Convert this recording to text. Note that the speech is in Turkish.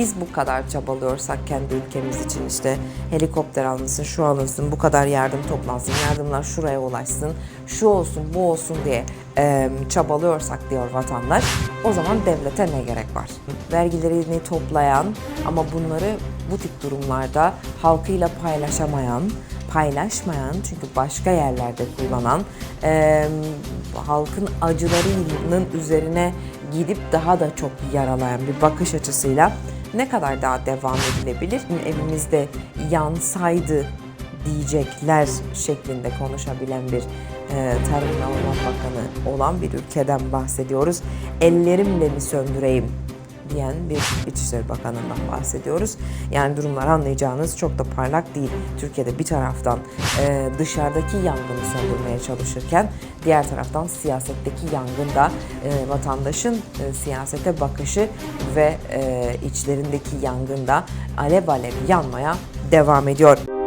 biz bu kadar çabalıyorsak kendi ülkemiz için işte helikopter alınsın, şu alınsın, bu kadar yardım toplansın, yardımlar şuraya ulaşsın, şu olsun, bu olsun diye e, çabalıyorsak diyor vatandaş, o zaman devlete ne gerek var? Vergilerini toplayan ama bunları bu tip durumlarda halkıyla paylaşamayan, paylaşmayan çünkü başka yerlerde kullanan e, halkın acılarının üzerine gidip daha da çok yaralayan bir bakış açısıyla ne kadar daha devam edilebilir? Evimizde yansaydı diyecekler şeklinde konuşabilen bir e, Tarım ve Orman Bakanı olan bir ülkeden bahsediyoruz. Ellerimle mi söndüreyim diyen bir İçişleri Bakanı'ndan bahsediyoruz. Yani durumlar anlayacağınız çok da parlak değil. Türkiye'de bir taraftan e, dışarıdaki yangını söndürmeye çalışırken diğer taraftan siyasetteki yangın da e, vatandaşın e, siyasete bakışı ve e, içlerindeki yangın da alev alev yanmaya devam ediyor.